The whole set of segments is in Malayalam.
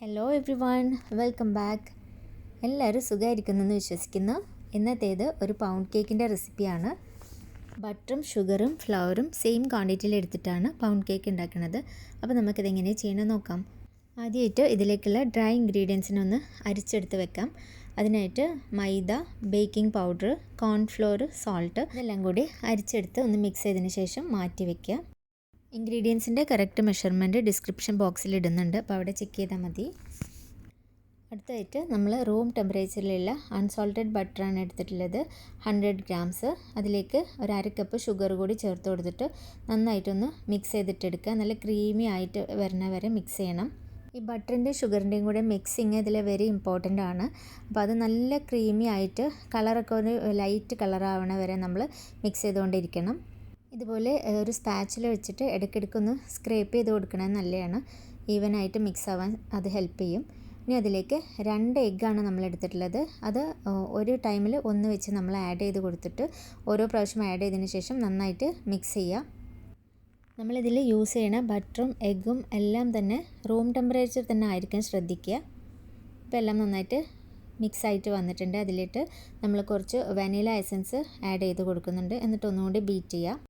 Hello everyone welcome back എല്ലാവരും സുഖമായിരിക്കുന്നെന്ന് വിശ്വസിക്കുന്നു. ഇന്നത്തേത് ഒരു പൗണ്ട് കേക്കിന്റെ റെസിപ്പിയാണ് ബട്ടറും ഷുഗറും ഫ്ലവറും സെയിം ക്വാണ്ടിറ്റിയിൽ എടുത്തിട്ടാണ് പൗണ്ട് കേക്ക് ഉണ്ടാക്കുന്നത്. അപ്പോൾ നമുക്കിത് എങ്ങനെ ചെയ്യണമെന്ന് നോക്കാം. ആദ്യമായിട്ട് ഇതിലേക്കുള്ള ഡ്രൈ ഇൻഗ്രീഡിയൻസിനൊന്ന് അരിച്ചെടുത്ത് വെക്കാം. അതിനായിട്ട് maida baking powder cornflour salt ഇതെല്ലാം കൂടി അരിച്ചെടുത്ത് ഒന്ന് മിക്സ് ചെയ്തതിന് ശേഷം മാറ്റി വയ്ക്കുക ഇൻഗ്രീഡിയൻസിന്റെ കറക്റ്റ് മെഷർമെന്റ് ഡിസ്ക്രിപ്ഷൻ ബോക്സിൽ ഇടുന്നുണ്ട്. അപ്പോൾ അവിടെ ചെക്ക് ചെയ്താൽ മതി. അടുത്തായിട്ട് നമ്മൾ റൂം ടെമ്പറേച്ചറിലുള്ള അൺസോൾട്ടഡ് ബട്ടറാണ് എടുത്തിട്ടുള്ളത്. Hundred grams. അതിലേക്ക് ഒരു അര കപ്പ് ഷുഗർ കൂടി ചേർത്ത് കൊടുത്തിട്ട് നന്നായിട്ടൊന്ന് മിക്സ് ചെയ്തിട്ടെടുക്കുക. നല്ല ക്രീമി ആയിട്ട് വരുന്ന വരെ മിക്സ് ചെയ്യണം. ഈ ബട്ടറിന്റെയും ഷുഗറിന്റെയും കൂടെ മിക്സിങ് ഇതിൽ വെരി ഇമ്പോർട്ടന്റ് ആണ്. അപ്പോൾ അത് നല്ല ക്രീമി ആയിട്ട് കളറൊക്കെ ഒരു ലൈറ്റ് കളറാവണ വരെ നമ്മൾ മിക്സ് ചെയ്തുകൊണ്ടിരിക്കണം. ഇതുപോലെ ഒരു സ്പാച്ചിൽ വെച്ചിട്ട് ഇടയ്ക്കിടയ്ക്കൊന്ന് സ്ക്രേപ്പ് ചെയ്ത് കൊടുക്കണത് നല്ലതാണ്. ഈവനായിട്ട് മിക്സ് ആവാൻ അത് ഹെൽപ്പ് ചെയ്യും. ഇനി അതിലേക്ക് രണ്ട് എഗ്ഗാണ് നമ്മൾ എടുത്തിട്ടുള്ളത്. അത് ഒരു ടൈമിൽ ഒന്ന് വെച്ച് നമ്മൾ ആഡ് ചെയ്ത് കൊടുത്തിട്ട് ഓരോ പ്രാവശ്യം ആഡ് ചെയ്തതിന് ശേഷം നന്നായിട്ട് മിക്സ് ചെയ്യുക നമ്മളിതിൽ യൂസ് ചെയ്യണ ബട്ടറും എഗ്ഗും എല്ലാം തന്നെ റൂം ടെമ്പറേച്ചർ തന്നെ ആയിരിക്കാൻ ശ്രദ്ധിക്കുക. ഇപ്പോൾ എല്ലാം നന്നായിട്ട് മിക്സ് ആയിട്ട് വന്നിട്ടുണ്ട്. അതിലിട്ട് നമ്മൾ കുറച്ച് വനില എസൻസ് ആഡ് ചെയ്ത് കൊടുക്കുന്നുണ്ട്. എന്നിട്ട് ഒന്നുകൂടി ബീറ്റ് ചെയ്യുക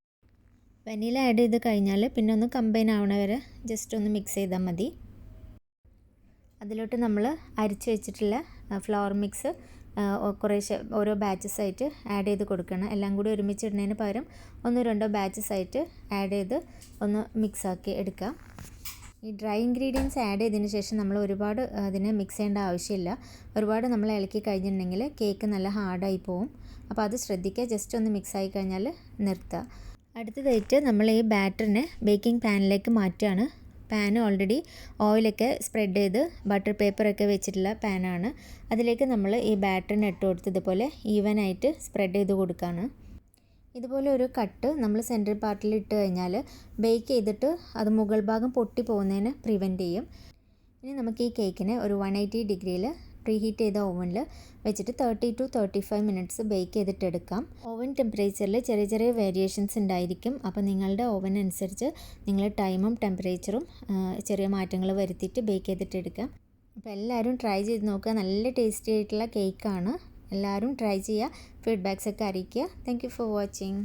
വനില ആഡ് ചെയ്ത് കഴിഞ്ഞാൽ പിന്നെ ഒന്ന് കമ്പൈൻ ആവണ വരെ ജസ്റ്റ് ഒന്ന് മിക്സ് ചെയ്താൽ മതി. അതിലോട്ട് നമ്മൾ അരിച്ച് വെച്ചിട്ടുള്ള ഫ്ലവർ മിക്സ് കുറേശ്ശെ ഓരോ ബാച്ചസ് ആയിട്ട് ആഡ് ചെയ്ത് കൊടുക്കണം. എല്ലാം കൂടി ഒരുമിച്ച് ഇടുന്നതിന് പകരം ഒന്നോ രണ്ടോ ബാച്ചസ് ആയിട്ട് ആഡ് ചെയ്ത് ഒന്ന് മിക്സ് ആക്കി എടുക്കാം. ഈ ഡ്രൈ ഇൻഗ്രീഡിയൻസ് ആഡ് ചെയ്തതിന് ശേഷം നമ്മൾ ഒരുപാട് അതിനെ മിക്സ് ചെയ്യേണ്ട ആവശ്യമില്ല. ഒരുപാട് നമ്മൾ ഇളക്കി കഴിഞ്ഞിട്ടുണ്ടെങ്കിൽ കേക്ക് നല്ല ഹാർഡായി പോവും. അപ്പോൾ അത് ശ്രദ്ധിക്കുക. ജസ്റ്റ് ഒന്ന് മിക്സ് ആയി കഴിഞ്ഞാൽ നിർത്തുക അടുത്തതായിട്ട് നമ്മൾ ഈ ബാറ്ററിനെ ബേക്കിംഗ് പാനിലേക്ക് മാറ്റുകയാണ്. പാൻ ഓൾറെഡി ഓയിലൊക്കെ സ്പ്രെഡ് ചെയ്ത് ബട്ടർ പേപ്പറൊക്കെ വെച്ചിട്ടുള്ള പാനാണ്. അതിലേക്ക് നമ്മൾ ഈ ബാറ്ററിനെ ഇട്ട് കൊടുത്ത് ഇതുപോലെ ഈവനായിട്ട് സ്പ്രെഡ് ചെയ്ത് കൊടുക്കുകയാണ്. ഇതുപോലെ ഒരു കട്ട് നമ്മൾ സെൻട്രൽ പാർട്ടിൽ ഇട്ട് കഴിഞ്ഞാൽ ബേക്ക് ചെയ്തിട്ട് അത് മുകൾ ഭാഗം പൊട്ടി പോകുന്നതിന് പ്രിവെന്റ് ചെയ്യും. ഇനി നമുക്ക് ഈ കേക്കിനെ ഒരു വൺ എയ്റ്റി ഡിഗ്രിയിൽ പ്രീ ഹീറ്റ് ചെയ്ത ഓവനിൽ വെച്ചിട്ട് thirty to thirty five minutes bake ചെയ്തിട്ടെടുക്കാം. Oven ടെമ്പറേച്ചറിൽ ചെറിയ ചെറിയ വേരിയേഷൻസ് ഉണ്ടായിരിക്കും. അപ്പോൾ നിങ്ങളുടെ ഓവൻ അനുസരിച്ച് നിങ്ങൾ ടൈമും ടെമ്പറേച്ചറും ചെറിയ മാറ്റങ്ങൾ വരുത്തിയിട്ട് ബേക്ക് ചെയ്തിട്ടെടുക്കാം. അപ്പോൾ എല്ലാവരും ട്രൈ ചെയ്ത് നോക്കുക. നല്ല ടേസ്റ്റി ആയിട്ടുള്ള കേക്കാണ് എല്ലാവരും ട്രൈ ചെയ്യുക. ഫീഡ്ബാക്സ് ഒക്കെ അറിയിക്കുക. Thank for watching